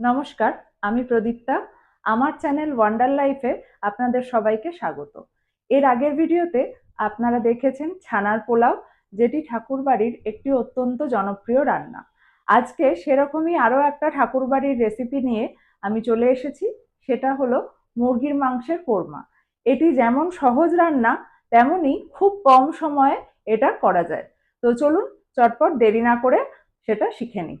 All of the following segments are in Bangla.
নমস্কার, আমি প্রদীপ্তা। আমার চ্যানেল ওয়ান্ডার লাইফে আপনাদের সবাইকে স্বাগত। এর আগের ভিডিওতে আপনারা দেখেছেন ছানার পোলাও, যেটি ঠাকুরবাড়ির একটি অত্যন্ত জনপ্রিয় রান্না। আজকে সেরকমই আরও একটা ঠাকুরবাড়ির রেসিপি নিয়ে আমি চলে এসেছি, সেটা হলো মুরগির মাংসের কোরমা। এটি যেমন সহজ রান্না, তেমনই খুব কম সময়ে এটা করা যায়। তো চলুন, চটপট দেরি না করে সেটা শিখে নিই।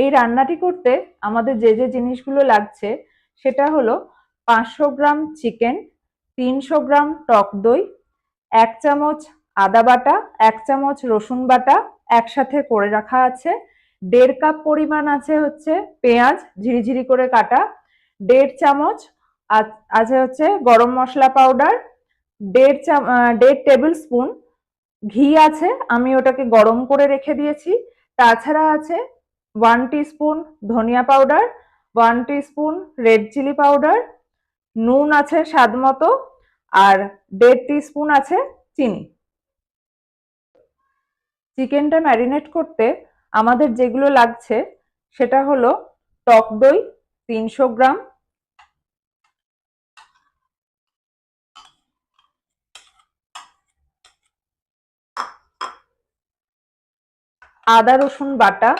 এই রান্নাটি করতে আমাদের যে যে জিনিসগুলো লাগছে, সেটা হলো পাঁচশো গ্রাম চিকেন, তিনশো গ্রাম টক দই, এক চামচ আদা বাটা, এক চামচ রসুন বাটা একসাথে করে রাখা আছে। দেড় কাপ পরিমাণ আছে হচ্ছে পেঁয়াজ ঝিরিঝিরি করে কাটা, দেড় চামচ আছে হচ্ছে গরম মশলা পাউডার, দেড় চাম দেড় টেবিল স্পুন ঘি আছে, আমি ওটাকে গরম করে রেখে দিয়েছি। তাছাড়া আছে ওয়ান স্পুন ধনিয়া powder, one spoon red chilli powder, নুন আছে স্বাদ মতো, আর দেড় স্পুন আছে চিনি। চিকেনটা ম্যারিনেট করতে আমাদের যেগুলো লাগছে, সেটা হলো টক দই তিনশো গ্রাম, আদা রসুন বাটা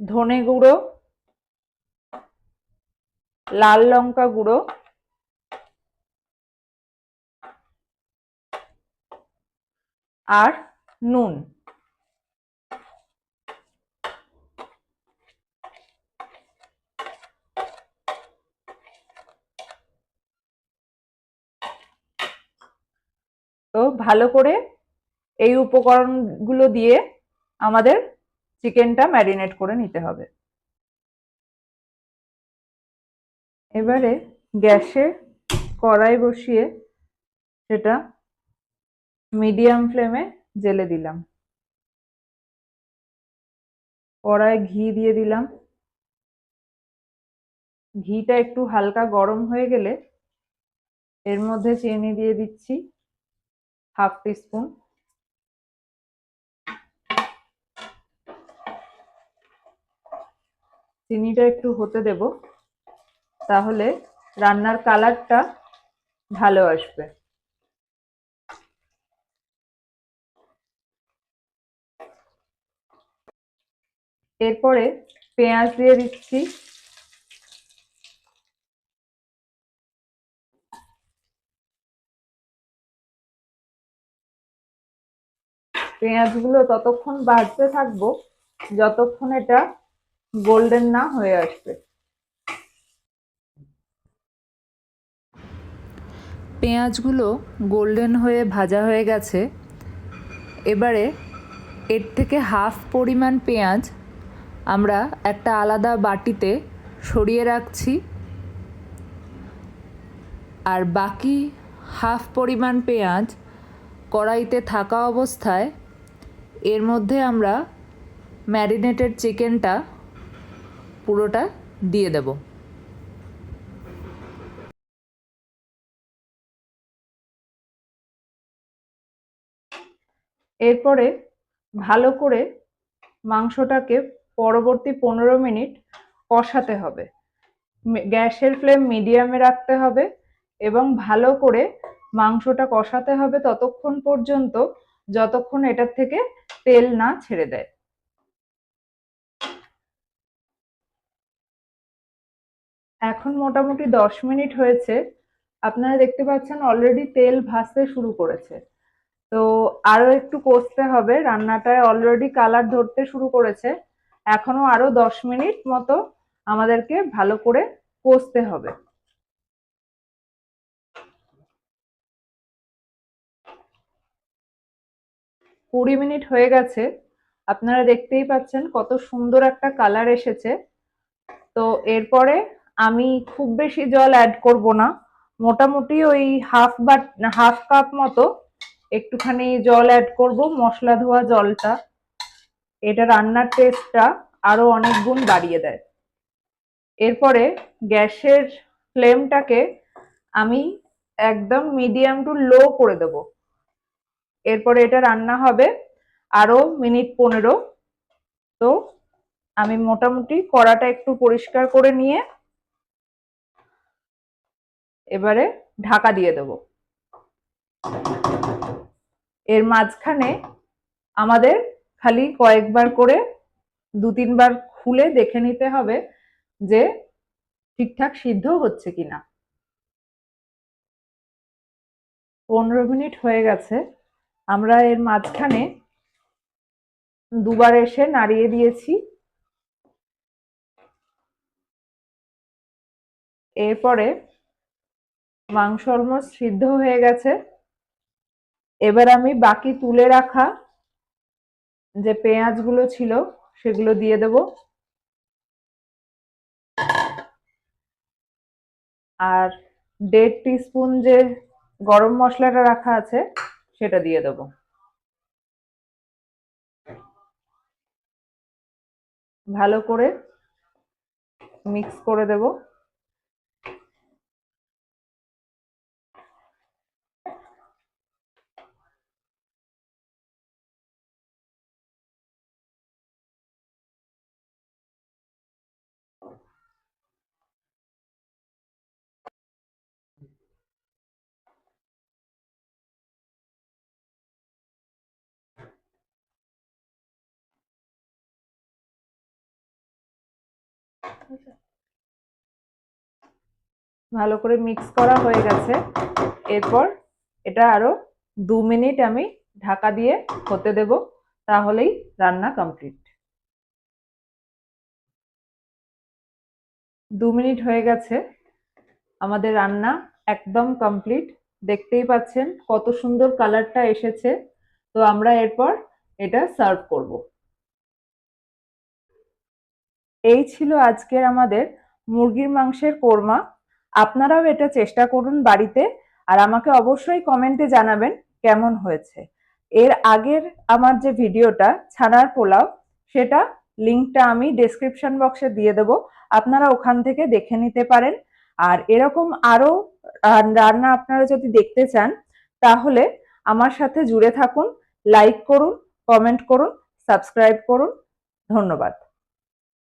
ধনে গুঁড়ো লাল লঙ্কা গুঁড়ো আর নুন। তো ভালো করে এই উপকরণগুলো দিয়ে আমাদের চিকেনটা ম্যারিনেট করে নিতে হবে। এবারে গ্যাসে কড়াই বসিয়ে সেটা মিডিয়াম ফ্লেমে জেলে দিলাম। কড়াই ঘি দিয়ে দিলাম। ঘিটা একটু হালকা গরম হয়ে গেলে এর মধ্যে চিনি দিয়ে দিচ্ছি, হাফ টিস্পুন চিনিটা একটু হতে দেব, তাহলে রান্নার কালারটা ভালো আসবে। এরপরে পেঁয়াজ দিয়ে দিচ্ছি। পেঁয়াজগুলো ততক্ষণ বাড়তে থাকব, যতক্ষণ এটা গোল্ডেন না হয়ে আসবে। পেঁয়াজগুলো গোল্ডেন হয়ে ভাজা হয়ে গেছে। এবারে এর থেকে হাফ পরিমাণ পেঁয়াজ আমরা একটা আলাদা বাটিতে সরিয়ে রাখছি। আর বাকি হাফ পরিমাণ পেঁয়াজ কড়াইতে থাকা অবস্থায় এর মধ্যে আমরা ম্যারিনেটেড চিকেনটা পুরোটা দিয়ে দেব। এরপরে ভালো করে মাংসটাকে পরবর্তী পনেরো মিনিট কষাতে হবে। গ্যাসের ফ্লেম মিডিয়ামে রাখতে হবে এবং ভালো করে মাংসটা কষাতে হবে ততক্ষণ পর্যন্ত, যতক্ষণ এটার থেকে তেল না ছেড়ে দেয়। এখন মোটামুটি দশ মিনিট হয়েছে। আপনারা দেখতে পাচ্ছেন অলরেডি তেল ভাসতে শুরু করেছে। তো আরও একটু কষতে হবে। রান্নাটায় অলরেডি কালার ধরতে শুরু করেছে। এখনও আরও দশ মিনিট মতো আমাদেরকে ভালো করে কষতে হবে। কুড়ি মিনিট হয়ে গেছে। আপনারা দেখতেই পাচ্ছেন কত সুন্দর একটা কালার এসেছে। তো এরপরে আমি খুব বেশি জল অ্যাড করব না। মোটামুটি ওই হাফ বা হাফ কাপ মতো একটুখানি জল অ্যাড করব, মশলা ধোয়া জলটা। এটা রান্নার টেস্টটা আরও অনেক গুণ বাড়িয়ে দেয়। এরপরে গ্যাসের ফ্লেমটাকে আমি একদম মিডিয়াম টু লো করে দেব। এরপরে এটা রান্না হবে আরও মিনিট পনেরো। তো আমি মোটামুটি কড়াটা একটু পরিষ্কার করে নিয়ে এবারে ঢাকা দিয়ে দেব। এর মাঝখানে আমাদের খালি কয়েকবার করে দু তিনবার খুলে দেখে নিতে হবে যে ঠিকঠাক সিদ্ধ হচ্ছে কিনা। পনেরো মিনিট হয়ে গেছে। আমরা এর মাঝখানে দুবার এসে নাড়িয়ে দিয়েছি। এরপরে মাংস অলমোস্ট সিদ্ধ হয়ে গেছে। এবার আমি বাকি তুলে রাখা যে পেঁয়াজগুলো ছিল, সেগুলো দিয়ে দেব। আর দেড় টিস্পুন যে গরম মশলাটা রাখা আছে, সেটা দিয়ে দেব। ভালো করে মিক্স করে দেব। ভালো করে মিক্স করা হয়ে গেছে। এরপর এটা আরও দু মিনিট আমি ঢাকা দিয়ে হতে দেব, তাহলেই রান্না কমপ্লিট দু মিনিট হয়ে গেছে, আমাদের রান্না একদম কমপ্লিট দেখতেই পাচ্ছেন কত সুন্দর কালারটা এসেছে। তো আমরা এরপর এটা সার্ভ করব। এই ছিল আজকের আমাদের মুরগির মাংসের কোরমা। আপনারাও এটা চেষ্টা করুন বাড়িতে আর আমাকে অবশ্যই কমেন্টে জানাবেন কেমন হয়েছে। এর আগের আমার যে ভিডিওটা, ছানার পোলাও, সেটা লিঙ্কটা আমি ডেসক্রিপশন বক্সে দিয়ে দেবো। আপনারা ওখান থেকে দেখে নিতে পারেন। আর এরকম আরও রান্না আপনারা যদি দেখতে চান, তাহলে আমার সাথে জুড়ে থাকুন লাইক করুন কমেন্ট করুন সাবস্ক্রাইব করুন। ধন্যবাদ।